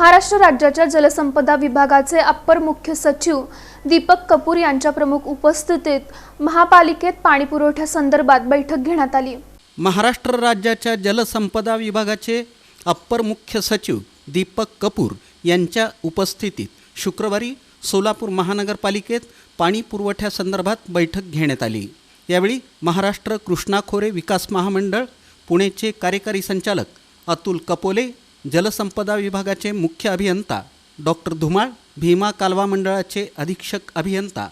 महाराष्ट्र राज्याच्या जलसंपदा विभागाचे अप्पर मुख्य सचिव दीपक कपूर यांच्या प्रमुख उपस्थितीत महापालिकेत पाणीपुरवठ्यासंदर्भात बैठक घेण्यात आली. महाराष्ट्र राज्याच्या जलसंपदा विभागाचे अप्पर मुख्य सचिव दीपक कपूर यांच्या उपस्थितीत शुक्रवारी सोलापूर महानगरपालिकेत पाणी पुरवठ्यासंदर्भात बैठक घेण्यात आली. यावेळी महाराष्ट्र कृष्णा खोरे विकास महामंडळ पुणेचे कार्यकारी संचालक अतुल कपोले जलसंपदा विभागाचे मुख्य अभियंता डॉक्टर धुमाळ भीमा कालवा मंडळाचे अधीक्षक अभियंता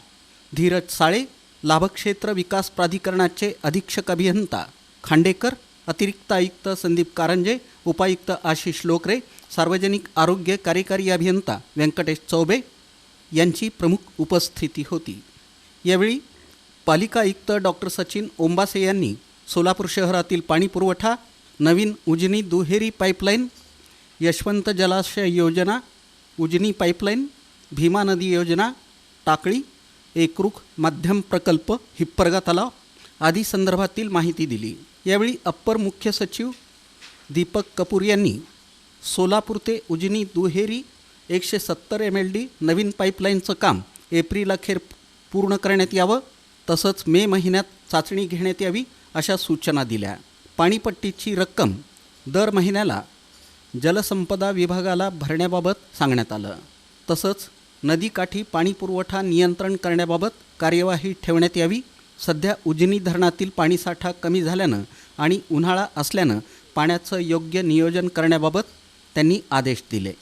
धीरज साळे लाभक्षेत्र विकास प्राधिकरणाचे अधीक्षक अभियंता खांडेकर अतिरिक्त आयुक्त संदीप कारंजे उपायुक्त आशिष लोकरे सार्वजनिक आरोग्य कार्यकारी अभियंता व्यंकटेश चौबे यांची प्रमुख उपस्थिती होती. यावेळी पालिका आयुक्त डॉक्टर सचिन ओंबासे यांनी सोलापूर शहरातील पाणीपुरवठा नवीन उजनी दुहेरी पाईपलाईन यशवंत जलाशय योजना उजनी पाईपलाईन भीमा नदी योजना टाकळी एकरूख माध्यम प्रकल्प हिप्परगा तलाव आदी संदर्भातील माहिती दिली. यावेळी अप्पर मुख्य सचिव दीपक कपूर यांनी सोलापूर ते उजनी दुहेरी एकशे सत्तर एम एल डी नवीन पाईपलाईनचं काम एप्रिल अखेर पूर्ण करण्यात यावं तसंच मे महिन्यात चाचणी घेण्यात यावी अशा सूचना दिल्या. पाणीपट्टीची रक्कम दर महिन्याला जलसंपदा विभागाला भरण्याबाबत सांगण्यात आलं. तसंच नदीकाठी पाणीपुरवठा नियंत्रण करण्याबाबत कार्यवाही ठेवण्यात यावी. सध्या उजनी धरणातील पाणीसाठा कमी झाल्यानं आणि उन्हाळा असल्यानं पाण्याचं योग्य नियोजन करण्याबाबत त्यांनी आदेश दिले.